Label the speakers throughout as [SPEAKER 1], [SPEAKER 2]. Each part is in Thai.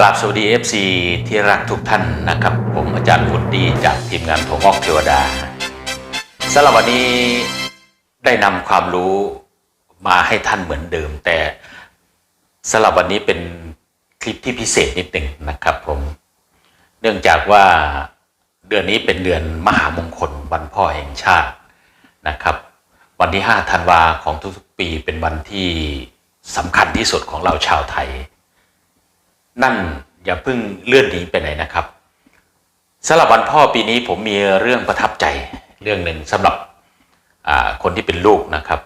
[SPEAKER 1] กราบสวัสดี FC ที่รักทุกท่านนะครับ ผมอาจารย์พุทธีจากทีมงานผมออกเทวดาสำหรับวันนี้ได้นำความรู้มาให้ท่านเหมือนเดิม แต่สำหรับวันนี้เป็นคลิปที่พิเศษนิดหนึ่งนะครับผมเนื่องจากว่าเดือนนี้เป็นเดือนมหามงคลวันพ่อแห่งชาตินะครับ วันที่5ธันวาของทุกๆปีเป็นวันที่สำคัญที่สุดของเราชาวไทย นั่นอย่าเพิ่งเลื่อนหนีไปไหนนะครับสำหรับวันพ่อปีนี้ผมมีเรื่องประทับใจเรื่องหนึ่งสำหรับคนที่เป็นลูกนะครับ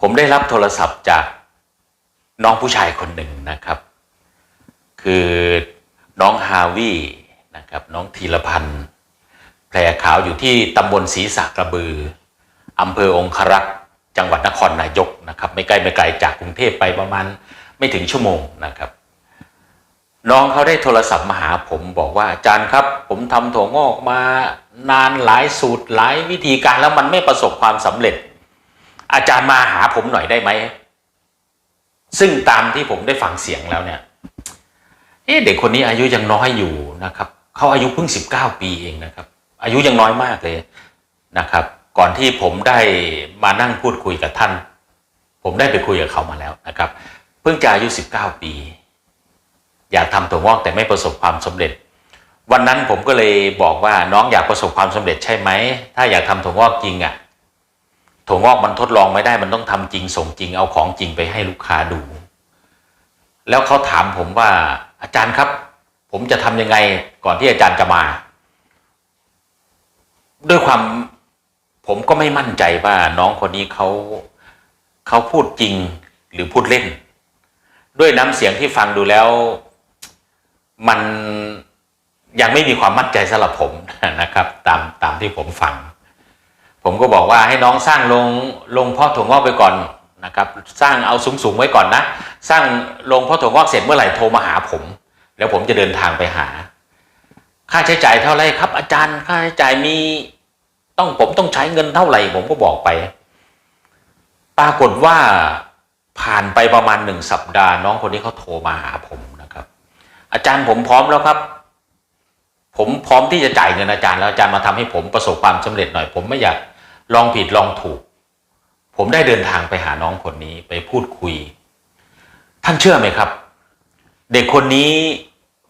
[SPEAKER 1] ผมได้รับโทรศัพท์จากน้องผู้ชายคนหนึ่งนะครับ คือน้องฮาวีนะครับน้องธีรพันธ์แพรขาวอยู่ที่ตำบลศรีสักระบืออำเภอองครักษ์จังหวัดนครนายกนะครับ ไม่ใกล้ไม่ไกลจากกรุงเทพไปประมาณไม่ถึงชั่วโมงนะครับ น้องเขาได้โทรศัพท์มาหาผมบอกว่าอาจารย์ครับ ผมทำถั่วงอกมานานหลายสูตรหลายวิธีการแล้วมันไม่ประสบความสำเร็จ อาจารย์มาหาผมหน่อยได้ไหม ซึ่งตามที่ผมได้ฟังเสียงแล้วเนี่ยเด็กคนนี้อายุยังน้อยอยู่นะครับเขาอายุเพิ่งสิบเก้าปีเองนะครับ อายุยังน้อยมากเลยนะครับ ก่อนที่ผมได้มานั่งพูดคุยกับท่าน ผมได้ไปคุยกับเขามาแล้วนะครับ เพิ่งจะอายุสิบเก้าปี อยากทำถั่วงอกแต่ไม่ประสบความสำเร็จ วันนั้นผมก็เลยบอกว่าน้องอยากประสบความสำเร็จใช่ไหมถ้าอยากทำถั่วงอกจริงอะ่ะถั่วงอกมันทดลองไม่ได้มันต้องทำจริงส่งจริงเอาของจริงไปให้ลูกค้าดู แล้วเขาถามผมว่าอาจารย์ครับ ผมจะทำยังไงก่อนที่อาจารย์จะมา ด้วยความผมก็ไม่มั่นใจว่าน้องคนนี้เขาเขาพูดจริงหรือพูดเล่น ด้วยน้ำเสียงที่ฟังดูแล้ว มันยังไม่มีความมั่นใจสำหรับผมนะครับ ตามตามที่ผมฟัง ผมก็บอกว่าให้น้องสร้างลงลงพ่อถั่วงอกไปก่อนนะครับ สร้างเอาสูงสูงๆไว้ก่อนนะ สร้างลงพ่อถั่วงอกเสร็จเมื่อไหร่โทรมาหาผม แล้วผมจะเดินทางไปหา ค่าใช้จ่ายเท่าไรครับ อาจารย์ ค่าใช้จ่ายมีต้องผมต้องใช้เงินเท่าไหร่ ผมก็บอกไป ปรากฏว่าผ่านไปประมาณหนึ่งสัปดาห์ น้องคนนี้เขาโทรมาหาผม อาจารย์ผมพร้อมแล้วครับ ผมพร้อมที่จะจ่ายเงินอาจารย์แล้วอาจารย์มาทำให้ผมประสบความสำเร็จหน่อย ผมไม่อยากลองผิดลองถูก ผมได้เดินทางไปหาน้องคนนี้ไปพูดคุย ท่านเชื่อไหมครับ เด็กคนนี้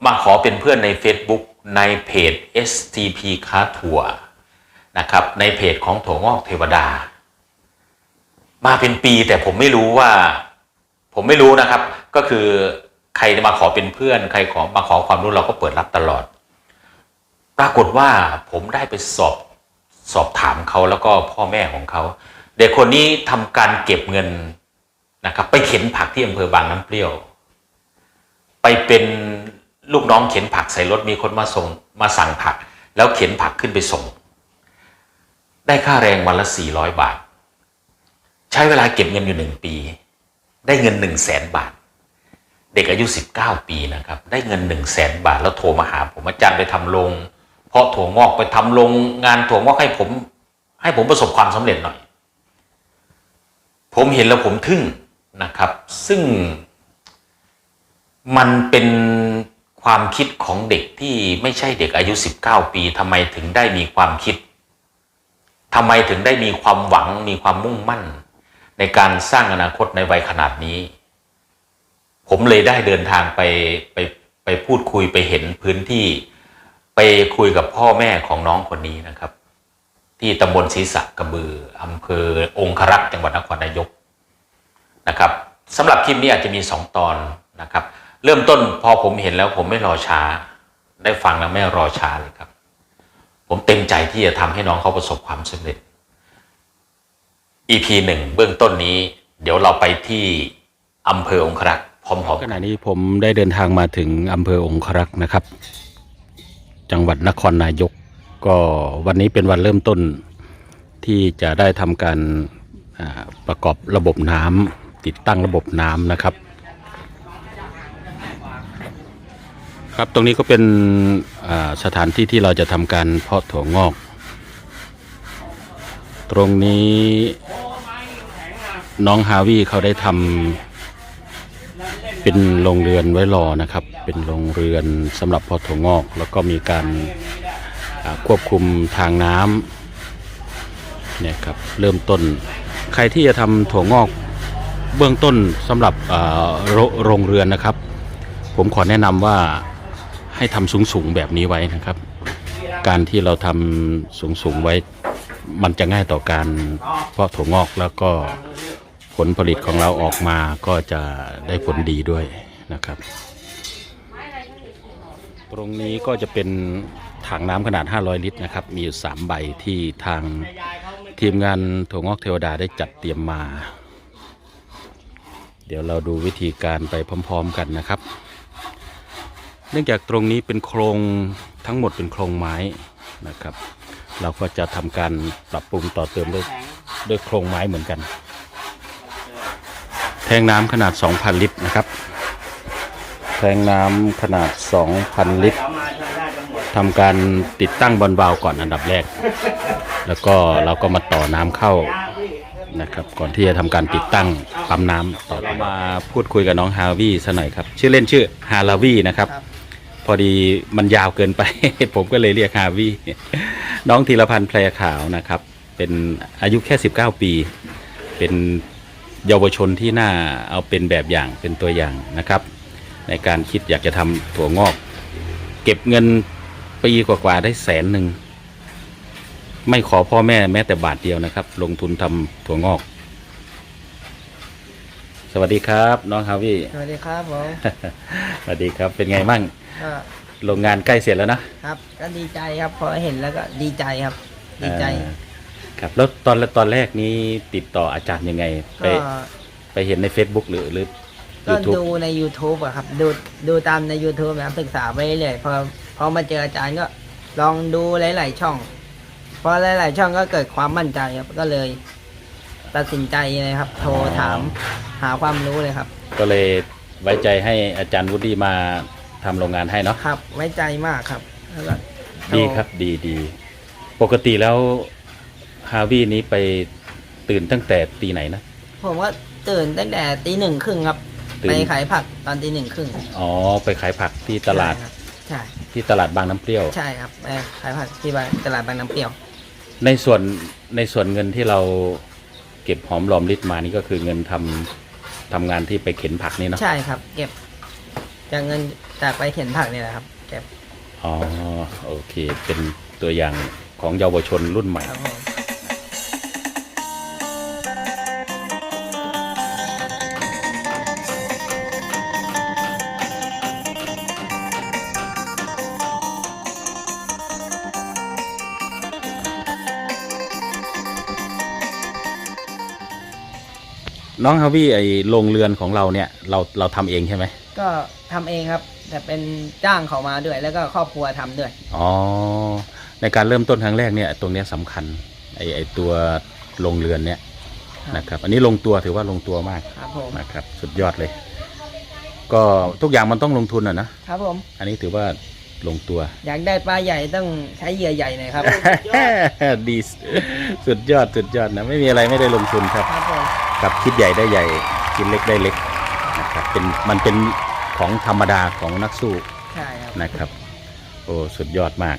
[SPEAKER 1] มาขอเป็นเพื่อนใน Facebook ในเพจ STP ค้าถั่วนะครับ ในเพจของถั่วงอกเทวดา มาเป็นปีแต่ผมไม่รู้ว่า ผมไม่รู้นะครับ ก็คือ ใครมาขอเป็นเพื่อน ใครขอมาขอความรู้เราก็เปิดรับตลอด ปรากฏว่าผมได้ไปสอบสอบถามเขาแล้วก็พ่อแม่ของเขา เด็กคนนี้ทำการเก็บเงินนะครับ ไปเข็นผักที่อำเภอบางน้ำเปรี้ยว ไปเป็นลูกน้องเข็นผักใส่รถมีคนมาส่งมาสั่งผัก แล้วเข็นผักขึ้นไปส่ง ได้ค่าแรงวันละ 400 บาท ใช้เวลาเก็บเงินอยู่หนึ่งปี ได้เงินหนึ่งแสนบาท เด็กอายุ 19 ปีนะครับ ได้เงินหนึ่งแสนบาทแล้วโทรมาหาผมอาจารย์ไปทำลง เพราะถั่วงอกไปทำลงงานถั่วงอกให้ผม ให้ผมประสบความสำเร็จหน่อย ผมเห็นแล้วผมทึ่งนะครับ ซึ่งมันเป็นความคิดของเด็กที่ไม่ใช่เด็กอายุ 19 ปีทำไมถึงได้มีความคิดทำไมถึงได้มีความหวังมีความมุ่งมั่น ในการสร้างอนาคตในวัยขนาดนี้ ผมเลยได้เดินทางไปไปไปพูดคุยไปเห็นพื้นที่ ไปคุยกับพ่อแม่ของน้องคนนี้นะครับ ที่ตำบลศรีสักระบืออำเภอองครักษ์จังหวัดนครนายกนะครับสำหรับคลิปนี้อาจจะมีสองตอนนะครับ เริ่มต้นพอผมเห็นแล้วผมไม่รอช้า ได้ฟังแล้วไม่รอช้าเลยครับ ผมเต็มใจที่จะทำให้น้องเขาประสบความสำเร็จ EP หนึ่งเบื้องต้นนี้ เดี๋ยวเราไปที่อำเภอองครักษ์ พร้อมๆ
[SPEAKER 2] ขณะนี้ผมได้เดินทางมาถึงอำเภอองครักษ์นะครับ จังหวัดนครนายก ก็วันนี้เป็นวันเริ่มต้นที่จะได้ทำการประกอบระบบน้ำติดตั้งระบบน้ำนะครับ ครับตรงนี้ก็เป็นสถานที่ที่เราจะทำการเพาะถั่วงอก ตรงนี้น้องฮาวีเขาได้ทำ
[SPEAKER 1] เป็นโรงเรือนไว้รอนะครับ เป็นโรงเรือนสำหรับพอถั่วงอก แล้วก็มีการควบคุมทางน้ำเนี่ยครับเริ่มต้น ใครที่จะทำถั่วงอกเบื้องต้นสำหรับโรโรงเรือนนะครับ ผมขอแนะนำว่าให้ทำสูงๆแบบนี้ไว้นะครับ การที่เราทำสูงๆไว้มันจะง่ายต่อการเพาะถั่วงอกแล้วก็ ลผลิตของเราออกมาก็จะได้ผลดีด้วยนะครับ ตรงนี้ก็จะเป็นถังน้ำขนาด 500 ลิตรนะครับ มีอยู่ 3 ใบที่ทางทีมงานถั่วงอกเทวดาได้จัดเตรียมมา เดี๋ยวเราดูวิธีการไปพร้อม ๆ กันนะครับ เนื่องจากตรงนี้เป็นโครงทั้งหมดเป็นโครงไม้นะครับ เราก็จะทำการปรับปรุงต่อเติมด้วยด้วยโครงไม้เหมือนกัน ทงน้ำขนาด 2,000 ลิตรนะครับ แทงน้ำขนาด 2,000 ลิตรทำการติดตั้งบอลวาล์วก่อนอันดับแรก แล้วก็เราก็มาต่อน้ำเข้านะครับ ก่อนที่จะทำการติดตั้งปั๊มน้ำต่อมาพูดคุยกับน้องฮาวี่สักหน่อยครับ ชื่อเล่นชื่อฮาลาวี่นะครับ
[SPEAKER 3] รบ
[SPEAKER 1] พอดีมันยาวเกินไป ผมก็เลยเรียกฮาวี่น้องธีรพันธ์แพรขาวนะครับ เป็นอายุแค่ 19 ปี เป็น เยาวชนที่น่าเอาเป็นแบบอย่างเป็นตัวอย่างนะครับ ในการคิดอยากจะทำถั่วงอก เก็บเงินปีกว่าๆได้แสนหนึ่ง ไม่ขอพ่อแม่แม้แต่บาทเดียวนะครับ ลงทุนทำถั่วงอก สวัสดีครับ น้องฮาวี่
[SPEAKER 3] สวัสดีครับผม
[SPEAKER 1] สวัสดีครับเป็นไงมั่ง
[SPEAKER 3] ก็
[SPEAKER 1] โรงงานใกล้เสร็จแล้วนะ
[SPEAKER 3] ครับก็ดีใจครับพอเห็นแล้วก็ดีใจครับ ดีใจ
[SPEAKER 1] อ่า ครับแล้วตอนตอนแรกนี้ติดต่ออาจารย์ยังไง ไป
[SPEAKER 3] ก็
[SPEAKER 1] ไปเห็นใน Facebook หรือหรือ
[SPEAKER 3] ก็
[SPEAKER 1] YouTube
[SPEAKER 3] ดูใน YouTube อะครับ ดูดูตามใน YouTube นะครับศึกษาไปเรื่อยๆพอพอมาเจออาจารย์ก็ลองดูหลาย ๆ ช่อง พอหลายๆ ช่องก็เกิดความมั่นใจครับก็เลย ตัดสินใจเลยครับ โทรถามหาความรู้เลยครับ
[SPEAKER 1] ก็เลยไว้ใจให้อาจารย์วุฒิมาทำโรงงานให้เนาะ
[SPEAKER 3] ครับ ไว้ใจมากครับแล้วก็โท
[SPEAKER 1] ดีครับดีดีปกติแล้ว ฮาวี่นี้ไปตื่นตั้งแต่ตีไหนนะ
[SPEAKER 3] ผมก็ตื่นตั้งแต่ตีหนึ่งครึ่งครับ
[SPEAKER 1] ตื่น
[SPEAKER 3] ไปขายผักตอนตีหนึ่งครึ่ง
[SPEAKER 1] อ๋อ ไปขายผักที่ตลาด
[SPEAKER 3] ใช่ครับใช่
[SPEAKER 1] ที่ตลาดบางน้ำเปรี้ยว
[SPEAKER 3] ใช่ครับไปขายผักที่บ้านตลาดบางน้ำเปรี้ยว
[SPEAKER 1] ในส่วนในส่วนเงินที่เราเก็บหอมรอมริบมานี่ก็คือเงินทำทำงานที่ไปเข็นผักนี่เนาะ
[SPEAKER 3] ใช่ครับ เก็บจากเงินจากไปเข็นผักนี่แหละครับ เก็บ
[SPEAKER 1] อ๋อโอเค เป็นตัวอย่างของเยาวชนรุ่นใหม่
[SPEAKER 3] ครับผม
[SPEAKER 1] น้องฮาวี่ไอโรงเรือนของเราเนี่ยเราเราทำเองใช่ไหม
[SPEAKER 3] ก็ทำเองครับ แต่เป็นจ้างเขามาด้วย แล้วก็ครอบครัวทำด้วย
[SPEAKER 1] อ๋อในการเริ่มต้นครั้งแรกเนี่ยตรงเนี้ยสำคัญไอไอตัวโรงเรือนเนี่ย
[SPEAKER 3] ครับ
[SPEAKER 1] นะครับ อันนี้ลงตัวถือว่าลงตัวมาก
[SPEAKER 3] ครับผม
[SPEAKER 1] นะครับ สุดยอดเลย ก็ทุกอย่างมันต้องลงทุนอะนะ
[SPEAKER 3] ครับผม
[SPEAKER 1] อันนี้ถือว่าลงตัว
[SPEAKER 3] อยากได้ปลาใหญ่ต้องใช้เหยื่อใหญ่หน่อยครับ
[SPEAKER 1] ดีสุดยอดสุดยอดนะไม่มีอะไรไม่ได้ลงทุนครับ
[SPEAKER 3] ครับผม
[SPEAKER 1] กับคิดใหญ่ได้ใหญ่คิดเล็กได้เล็กนะครับเป็นมันเป็นของธรรมดาของนักสู้
[SPEAKER 3] ใช่ครับ
[SPEAKER 1] นะครับ โอ้สุดยอดมาก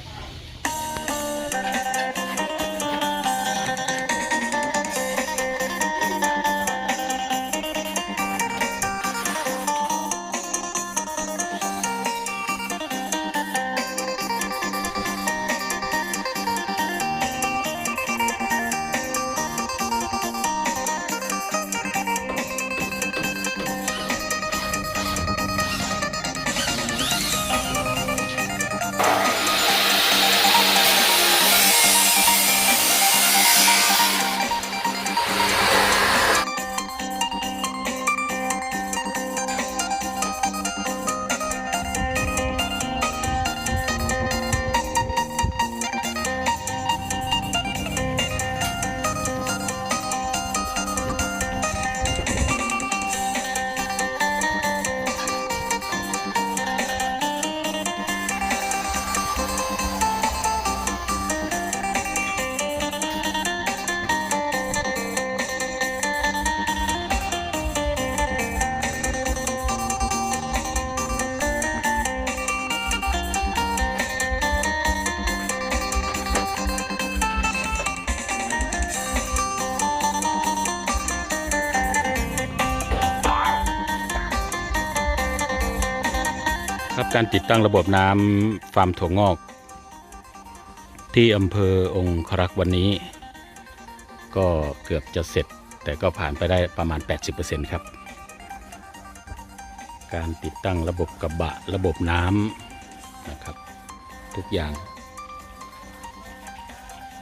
[SPEAKER 1] ครับการติดตั้งระบบน้ำฟาร์มถั่วงอก ที่อำเภอองครักษ์วันนี้ ก็เกือบจะเสร็จ แต่ก็ผ่านไปได้ประมาณ 80%ครับ การติดตั้งระบบกระบะระบบน้ำนะครับ ทุกอย่าง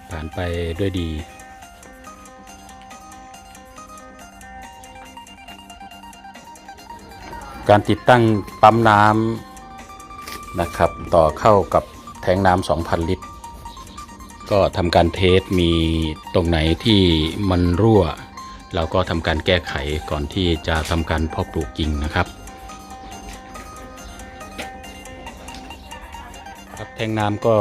[SPEAKER 1] ผ่านไปด้วยดีการติดตั้งปั๊มน้ำ นะครับ ต่อเข้ากับแทงน้ำ2,000 ลิตร ก็ทำการเทสมีตรงไหนที่มันรั่ว เราก็ทำการแก้ไขก่อนที่จะทำการเพาะปลูกจริงนะครับ ครับแทงน้ำก็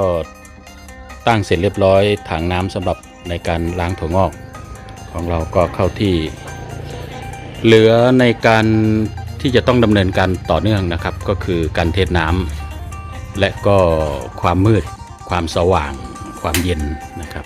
[SPEAKER 1] ตั้งเสร็จเรียบร้อยถังน้ำสำหรับในการล้างถั่วงอกของเราก็เข้าที่ เหลือในการที่จะต้องดำเนินการต่อเนื่องนะครับ ก็คือการเทน้ำ และก็ความมืด ความสว่าง ความเย็นนะครับ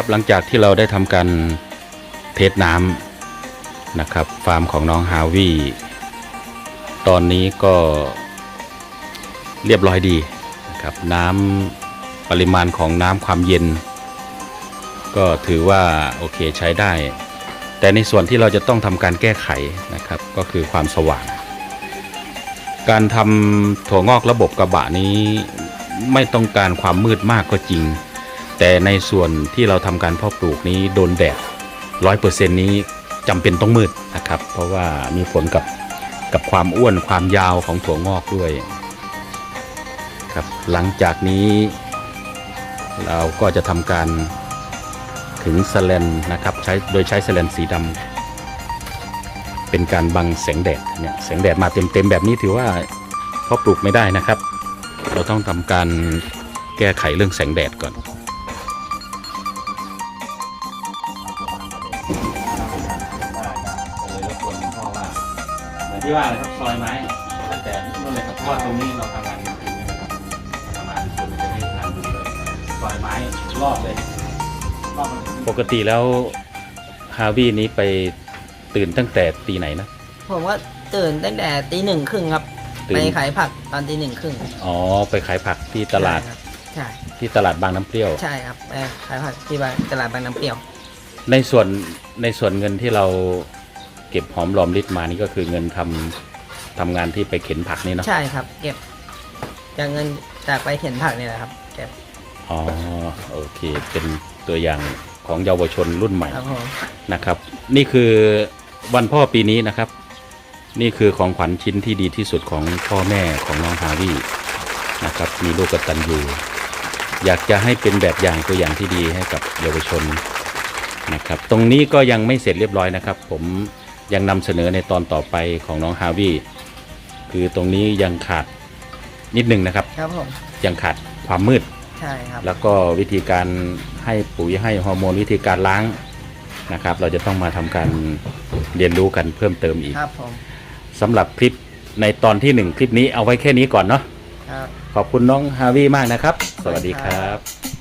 [SPEAKER 1] ครับหลังจากที่เราได้ทำการเทสน้ำนะครับ ฟาร์มของน้องฮาวีตอนนี้ก็เรียบร้อยดีนะครับน้ำปริมาณของน้ำความเย็น ก็ถือว่าโอเคใช้ได้ แต่ในส่วนที่เราจะต้องทำการแก้ไขนะครับ ก็คือความสว่าง การทำถั่วงอกระบบกระบะนี้ไม่ต้องการความมืดมากก็จริง แต่ในส่วนที่เราทำการเพาะปลูกนี้โดนแดดร้อยเปอร์เซ็นต์นี้จำเป็นต้องมืดนะครับ เพราะว่ามีผลกับกับความอ้วนความยาวของถั่วงอกด้วยครับหลังจากนี้ เราก็จะทำการถึงสแลนนะครับใช้โดยใช้สแลนสีดำเป็นการบังแสงแดดเนี่ยแสงแดดมาเต็มๆแบบนี้ถือว่าเพาะปลูกไม่ได้นะครับ เราต้องทำการแก้ไขเรื่องแสงแดดก่อน ที่ว่าเลยครับซอยไม้ตั้งแต่นู่นเลยครับเพราะว่าตรงนี้เราทำงานกลางคืนใช่ไหมครับทำงานส่วนมันจะไม่ทานดูเลยซอยไม้รอบเลยรอบมันปกติแล้วฮาวีนี้ไปตื่นตั้งแต่ตีไหนนะ
[SPEAKER 3] ผมว่าตื่นตั้งแต่ตีหนึ่งครึ่งครับ
[SPEAKER 1] ตื่น
[SPEAKER 3] ไปขายผักตอนตีหนึ่งครึ่ง
[SPEAKER 1] อ๋อ ไปขายผักที่ตลาด
[SPEAKER 3] ใช่ครับ
[SPEAKER 1] ที่ตลาดบางน้ำเปรี้ยว
[SPEAKER 3] ใช่ใช่ครับไปขายผักที่บ้านตลาดบางน้ำเปรี้ยว
[SPEAKER 1] ในส่วนในส่วนเงินที่เรา เก็บหอมรอมริบมานี่ก็คือเงินทำทำงานที่ไปเข็นผักนี่เนาะ
[SPEAKER 3] ใช่ครับ เก็บจากเงินจากไปเข็นผักนี่แหละครับ เก็บ
[SPEAKER 1] อ๋อโอเค เป็นตัวอย่างของเยาวชนรุ่นใหม่
[SPEAKER 3] ครับผม
[SPEAKER 1] นะครับ นี่คือวันพ่อปีนี้นะครับ นี่คือของขวัญชิ้นที่ดีที่สุดของพ่อแม่ของน้องฮาวี่นะครับ มีลูกกตัญญูอยากจะให้เป็นแบบอย่างตัวอย่างที่ดีให้กับเยาวชนนะครับ ตรงนี้ก็ยังไม่เสร็จเรียบร้อยนะครับ ผม ยังนำเสนอในตอนต่อไปของน้องฮาวี่คือตรงนี้ยังขาดนิดหนึ่งนะครับ
[SPEAKER 3] ครับผม
[SPEAKER 1] ยังขาดความมืด
[SPEAKER 3] ใช่ครับ
[SPEAKER 1] แล้วก็วิธีการให้ปุ๋ยให้ฮอร์โมนวิธีการล้างนะครับ เราจะต้องมาทำการเรียนรู้กันเพิ่มเติมอีก
[SPEAKER 3] ครับผม
[SPEAKER 1] สำหรับคลิปในตอนที่หนึ่งคลิปนี้เอาไว้แค่นี้ก่อนเนาะ
[SPEAKER 3] ครับ
[SPEAKER 1] ขอบคุณน้องฮาวีมากนะครับ สวัสดีครับ